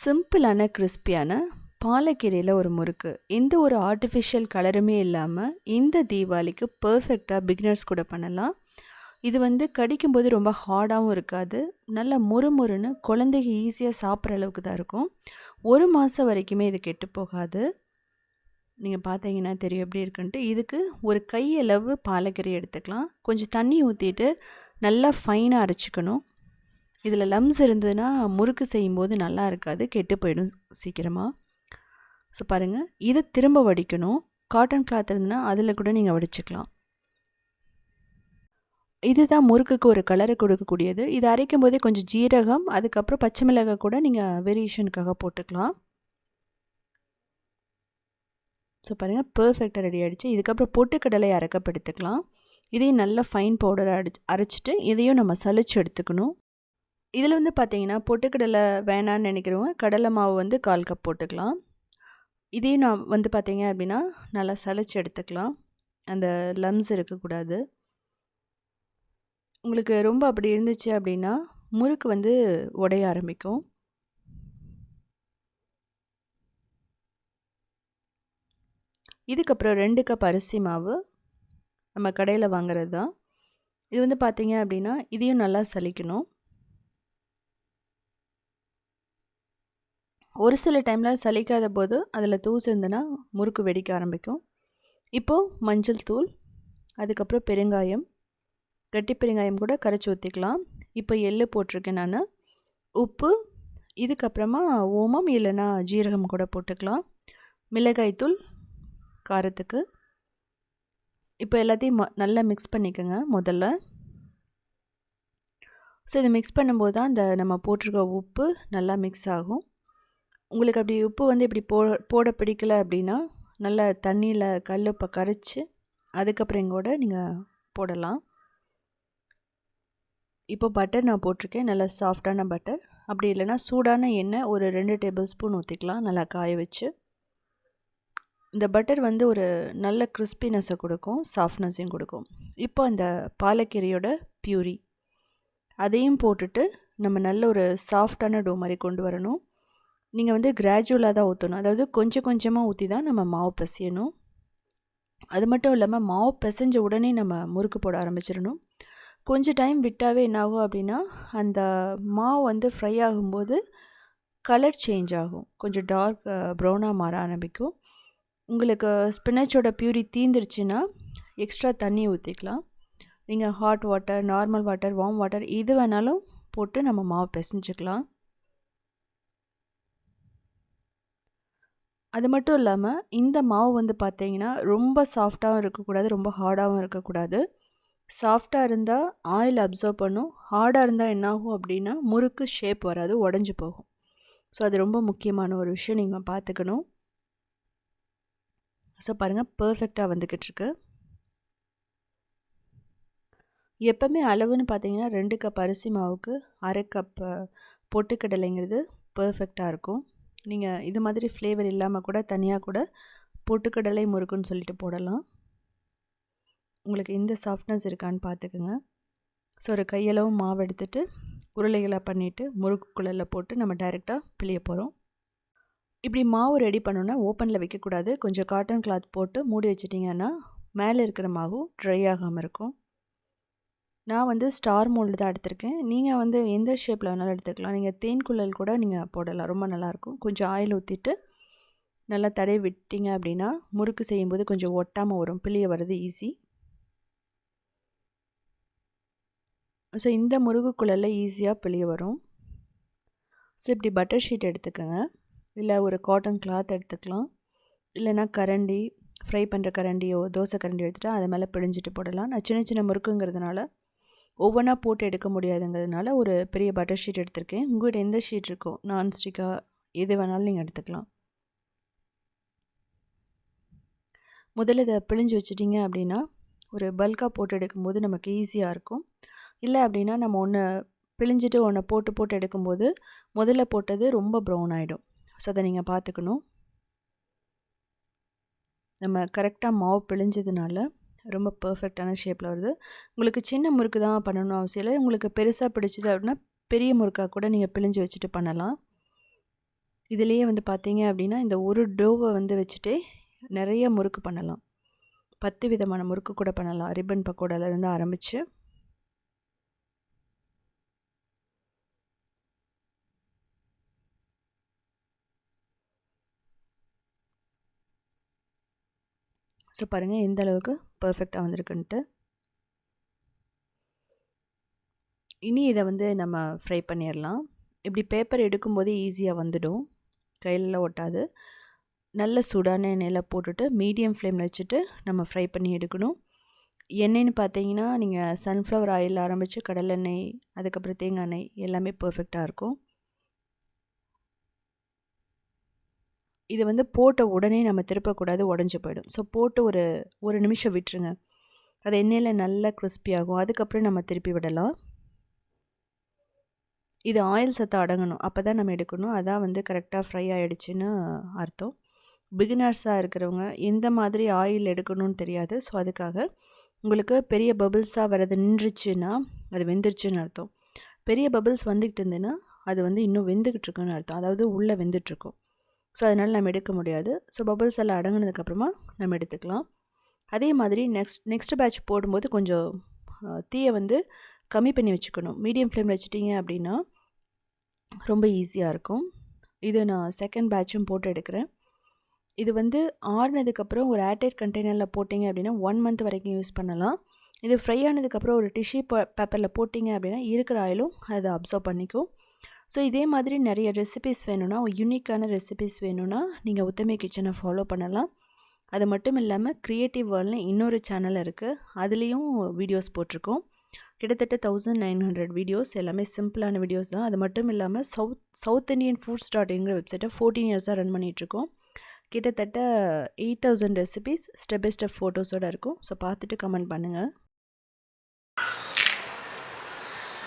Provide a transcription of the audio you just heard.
சிம்பிளான கிறிஸ்பியான பாலக்கீரையில் ஒரு முறுக்கு. எந்த ஒரு ஆர்டிஃபிஷியல் கலருமே இல்லாமல் இந்த தீபாவளிக்கு பர்ஃபெக்டாக பிகினர்ஸ் கூட பண்ணலாம். இது வந்து கடிக்கும்போது ரொம்ப ஹார்டாகவும் இருக்காது. நல்லா முறுமுறுன்னு குழந்தைங்க ஈஸியாக சாப்பிட்ற அளவுக்கு தான் இருக்கும். ஒரு மாதம் வரைக்குமே இது கெட்டு போகாது. நீங்கள் பார்த்தீங்கன்னா தெரியும் எப்படி இருக்குன்ட்டு. இதுக்கு ஒரு கையளவு பாலக்கீரை எடுத்துக்கலாம். கொஞ்சம் தண்ணி ஊற்றிட்டு நல்லா ஃபைனாக அரைச்சிக்கணும். இதில் லம்ஸ் இருந்ததுன்னா முறுக்கு செய்யும்போது நல்லா இருக்காது கெட்டு போயிடும் சீக்கிரமாக ஸோ பாருங்கள் இதை திரும்ப வடிக்கணும். காட்டன் கிளாத் இருந்ததுன்னா அதில் கூட நீங்கள் வடிச்சுக்கலாம். இதுதான் முறுக்குக்கு ஒரு கலரை கொடுக்கக்கூடியது. இது அரைக்கும் போதே கொஞ்சம் ஜீரகம் அதுக்கப்புறம் பச்சை மிளகாய் கூட நீங்கள் வேரியேஷனுக்காக போட்டுக்கலாம். ஸோ பாருங்கள் பர்ஃபெக்டாக ரெடி ஆகிடுச்சு இதுக்கப்புறம் பொட்டுக்கடலை அரைக்கப்படுத்துக்கலாம் இதையும் நல்லா ஃபைன் பவுடரை அடிச்சு அரைச்சிட்டு இதையும் நம்ம சளிச்சு எடுத்துக்கணும். இதில் வந்து பார்த்திங்கன்னா பொட்டுக்கடலை வேணான்னு நினைக்கிறவங்க கடலை மாவு வந்து கால் கப் போட்டுக்கலாம். இதையும் நான் வந்து பார்த்திங்க அப்படின்னா நல்லா சளைச்சி எடுத்துக்கலாம். அந்த லம்ஸ் இருக்கக்கூடாது. உங்களுக்கு ரொம்ப அப்படி இருந்துச்சு அப்படின்னா முறுக்கு வந்து உடைய ஆரம்பிக்கும். இதுக்கப்புறம் ரெண்டு கப் அரிசி மாவு நம்ம கடையில் வாங்குறது தான். இது வந்து பார்த்திங்க அப்படின்னா இதையும் நல்லா சலிக்கணும். ஒரு சில டைமில் சலிக்காத போது அதில் தூசு இருந்ததுன்னா முறுக்கு வெடிக்க ஆரம்பிக்கும். இப்போது மஞ்சள் தூள் அதுக்கப்புறம் பெருங்காயம் கட்டி பெருங்காயம் கூட கரைச்சி ஊற்றிக்கலாம் இப்போ எள்ளு போட்டிருக்கேன் நான். உப்பு இதுக்கப்புறமா ஓமம் இல்லைன்னா ஜீரகம் கூட போட்டுக்கலாம். மிளகாய்த்தூள் காரத்துக்கு. இப்போ எல்லாத்தையும் ம நல்லா மிக்ஸ் பண்ணிக்கோங்க முதல்ல. ஸோ இதை மிக்ஸ் பண்ணும்போது தான் இந்த நம்ம போட்டிருக்க உப்பு நல்லா மிக்ஸ் ஆகும். உங்களுக்கு அப்படி உப்பு வந்து இப்படி போ போட பிடிக்கல அப்படின்னா நல்லா தண்ணியில் கல் இப்போ கரைச்சி அதுக்கப்புறம் கூட நீங்கள் போடலாம். இப்போ பட்டர் நான் போட்டிருக்கேன். நல்லா சாஃப்டான பட்டர் அப்படி இல்லைன்னா சூடான எண்ணெய் ஒரு ரெண்டு டேபிள் ஸ்பூன் ஊற்றிக்கலாம் நல்லா காய வச்சு. இந்த பட்டர் வந்து ஒரு நல்ல கிறிஸ்பினஸை கொடுக்கும். சாஃப்ட்னஸையும் கொடுக்கும். இப்போ அந்த பாலக்கீரையோட பியூரி அதையும் போட்டுட்டு நம்ம நல்ல ஒரு சாஃப்டான டோ மாதிரி கொண்டு வரணும். நீங்கள் வந்து கிராஜுவலாக தான் ஊற்றணும் அதாவது கொஞ்சம் கொஞ்சமாக ஊற்றி தான் நம்ம மாவு பிசையணும். அது மட்டும் இல்லாமல் மாவு பிசைஞ்ச உடனே நம்ம முறுக்கு போட ஆரம்பிச்சிடணும். கொஞ்சம் டைம் விட்டாவே என்னாகும் அப்படின்னா அந்த மாவு வந்து ஃப்ரை ஆகும்போது கலர் சேஞ்ச் ஆகும். கொஞ்சம் டார்க் ப்ரௌனாக மாற ஆரம்பிக்கும். உங்களுக்கு ஸ்பினச்சோட பியூரி தீந்துருச்சுன்னா எக்ஸ்ட்ரா தண்ணி ஊற்றிக்கலாம் நீங்கள் hot water normal water warm water எது வேணாலும் போட்டு நம்ம மாவு பிசைஞ்சுக்கலாம். அது மட்டும் இல்லாமல் இந்த மாவு வந்து பார்த்தீங்கன்னா ரொம்ப சாஃப்டாகவும் இருக்கக்கூடாது ரொம்ப ஹார்டாகவும் இருக்கக்கூடாது. சாஃப்டாக இருந்தால் ஆயில் அப்சர்வ் பண்ணும். ஹார்டாக இருந்தால் என்னாகும் அப்படின்னா முறுக்கு ஷேப் வராது உடஞ்சி போகும். ஸோ அது ரொம்ப முக்கியமான ஒரு விஷயம். நீங்கள் பார்த்துக்கணும் ஸோ பாருங்கள் பர்ஃபெக்டாக வந்துக்கிட்டுருக்கு எப்போவுமே அளவுன்னு பார்த்தீங்கன்னா ரெண்டு கப் அரிசி மாவுக்கு அரை கப் பொட்டுக்கடலைங்கிறது பர்ஃபெக்டாக இருக்கும். நீங்கள் இது மாதிரி ஃப்ளேவர் இல்லாமல் கூட தனியாக கூட பொட்டுக்கடலை முறுக்குன்னு சொல்லிட்டு போடலாம். உங்களுக்கு இந்த சாஃப்ட்னஸ் இருக்கான்னு பார்த்துக்குங்க ஸோ ஒரு கையளவு மாவு எடுத்துகிட்டு உருளைகளாக பண்ணிவிட்டு முறுக்கு குழலில் போட்டு நம்ம டைரெக்டாக பிழிய போகிறோம் இப்படி மாவு ரெடி பண்ணோன்னா ஓப்பனில் வைக்கக்கூடாது. கொஞ்சம் காட்டன் கிளாத் போட்டு மூடி வச்சிட்டிங்கன்னா மேலே இருக்கிற மாவு ட்ரை ஆகாமல் இருக்கும். நான் வந்து ஸ்டார் மோல்டு தான் எடுத்திருக்கேன். நீங்கள் வந்து எந்த ஷேப்பில் வேணாலும் எடுத்துக்கலாம். நீங்கள் தேன் குள்ளல் கூட நீங்கள் போடலாம். ரொம்ப நல்லாயிருக்கும். கொஞ்சம் ஆயில் ஊற்றிட்டு நல்லா தடவி விட்டிங்க அப்படின்னா முறுக்கு செய்யும்போது கொஞ்சம் ஒட்டாமல் வரும். பிள்ளைய வர்றது ஈஸி ஸோ இந்த முருகுக்குள்ளலில் ஈஸியாக பிழிய வரும். ஸோ இப்படி பட்டர் ஷீட் எடுத்துக்கோங்க. இல்லை ஒரு காட்டன் கிளாத் எடுத்துக்கலாம். இல்லைனா கரண்டி ஃப்ரை பண்ணுற கரண்டியோ தோசை கரண்டி எடுத்துகிட்டு அது மேலே பிழிஞ்சிட்டு போடலாம். நான் சின்ன சின்ன முறுக்குங்கிறதுனால ஒவ்வொன்றா போட்டு எடுக்க முடியாதுங்கிறதுனால ஒரு பெரிய பட்டர் ஷீட் எடுத்திருக்கேன். உங்கள்கிட்ட எந்த ஷீட் இருக்கோ நான்ஸ்டிக்காக எது வேணாலும் நீங்கள் எடுத்துக்கலாம். முதல்ல இதை பிழிஞ்சு வச்சிட்டிங்க அப்படின்னா ஒரு பல்காக போட்டு எடுக்கும்போது நமக்கு ஈஸியாக இருக்கும். இல்லை அப்படின்னா நம்ம ஒன்று பிழிஞ்சிட்டு ஒன்றை போட்டு போட்டு எடுக்கும்போது முதல்ல போட்டது ரொம்ப ப்ரௌன் ஆகிடும் ஸோ அதை நீங்கள் பார்த்துக்கணும். நம்ம கரெக்டாக மாவு பிழிஞ்சதுனால ரொம்ப பர்ஃபெக்டான ஷேப்பில் வருது. உங்களுக்கு சின்ன முறுக்கு தான் பண்ணணும் அவசியம் இல்லை. உங்களுக்கு பெருசாக பிடிச்சது அப்படின்னா பெரிய முறுக்காக கூட நீங்கள் பிழிஞ்சு வச்சுட்டு பண்ணலாம். இதுலேயே வந்து பார்த்தீங்க அப்படின்னா இந்த ஒரு டோவை வந்து வச்சுட்டே நிறைய முறுக்கு பண்ணலாம். பத்து விதமான முறுக்கு கூட பண்ணலாம். ரிப்பன் பக்கோடாலேருந்து ஆரம்பித்து ஸோ பாருங்கள் எந்த அளவுக்கு பர்ஃபெக்டாக வந்திருக்குன்ட்டு. இனி இதை வந்து நம்ம ஃப்ரை பண்ணிடலாம் இப்படி பேப்பர் எடுக்கும்போது ஈஸியாக வந்துடும். கையில் ஒட்டாது. நல்ல சூடான எண்ணெயில் போட்டுட்டு மீடியம் ஃப்ளேமில் வச்சுட்டு நம்ம ஃப்ரை பண்ணி எடுக்கணும். எண்ணெய்னு பார்த்தீங்கன்னா நீங்கள் சன்ஃப்ளவர் ஆயில் ஆரம்பித்து கடலெண்ணெய் அதுக்கப்புறம் தேங்காய் எண்ணெய் எல்லாமே பர்ஃபெக்டாக இருக்கும். இது வந்து போட்ட உடனே நம்ம திருப்பக்கூடாது உடஞ்சி போயிடும். ஸோ போட்டு ஒரு ஒரு நிமிஷம் விட்டுருங்க. அது எண்ணெயில் நல்லா கிறிஸ்பி ஆகும். அதுக்கப்புறம் நம்ம திருப்பி விடலாம். இது ஆயில் சத்து அடங்கணும். அப்போ தான் நம்ம எடுக்கணும். அதான் வந்து கரெக்டாக ஃப்ரை ஆகிடுச்சின்னு அர்த்தம். பிகினர்ஸாக இருக்கிறவங்க எந்த மாதிரி ஆயில் எடுக்கணும்னு தெரியாது. ஸோ அதுக்காக உங்களுக்கு பெரிய பபிள்ஸாக வர்றது நின்றுச்சுன்னா அது வெந்துருச்சுன்னு அர்த்தம். பெரிய பபிள்ஸ் வந்துக்கிட்டு இருந்ததுன்னா அது வந்து இன்னும் வெந்துக்கிட்டு இருக்குன்னு அர்த்தம். அதாவது உள்ளே வெந்துட்டுருக்கும் ஸோ அதனால் நம்ம எடுக்க முடியாது. ஸோ பபிள்ஸ் எல்லாம் அடங்கினதுக்கப்புறமா நம்ம எடுத்துக்கலாம். அதே மாதிரி நெக்ஸ்ட் நெக்ஸ்ட் பேட்ச் போடும்போது கொஞ்சம் தீயை வந்து கம்மி பண்ணி வச்சுக்கணும். மீடியம் ஃப்ளேமில் வச்சுட்டிங்க அப்படின்னா ரொம்ப ஈஸியாக இருக்கும். இது நான் செகண்ட் பேட்சும் போட்டு எடுக்கிறேன். இது வந்து ஆறுனதுக்கப்புறம் ஒரு ஏர்டைட் கண்டெய்னரில் போட்டிங்க அப்படின்னா ஒன் மந்த் வரைக்கும் யூஸ் பண்ணலாம். இது ஃப்ரை ஆனதுக்கப்புறம் ஒரு டிஷ்யூ பேப்பரில் போட்டிங்க அப்படின்னா இருக்கிற ஆயிலும் அதை அப்சர்வ் பண்ணிக்கும். ஸோ இதே மாதிரி நிறைய ரெசிபிஸ் வேணும்னா யூனிக்கான ரெசிபிஸ் வேணும்னா நீங்கள் உத்தமை கிச்சனை ஃபாலோ பண்ணலாம். அது மட்டும் இல்லாமல் க்ரியேட்டிவ் வேர்ல்னு இன்னொரு சேனல் இருக்குது அதுலேயும் வீடியோஸ் போட்டிருக்கோம். கிட்டத்தட்ட தௌசண்ட் நைன் ஹண்ட்ரட் வீடியோஸ் எல்லாமே சிம்பிளான வீடியோஸ் தான். அது மட்டும் இல்லாமல் south south Indian foods dot இன்கிற வெப்சைட்டை ஃபோர்டீன் இயர்ஸாக ரன் பண்ணிகிட்ருக்கோம் கிட்டத்தட்ட eight thousand recipes step by step ஃபோட்டோஸோடு இருக்கும். ஸோ பார்த்துட்டு கமெண்ட் பண்ணுங்கள்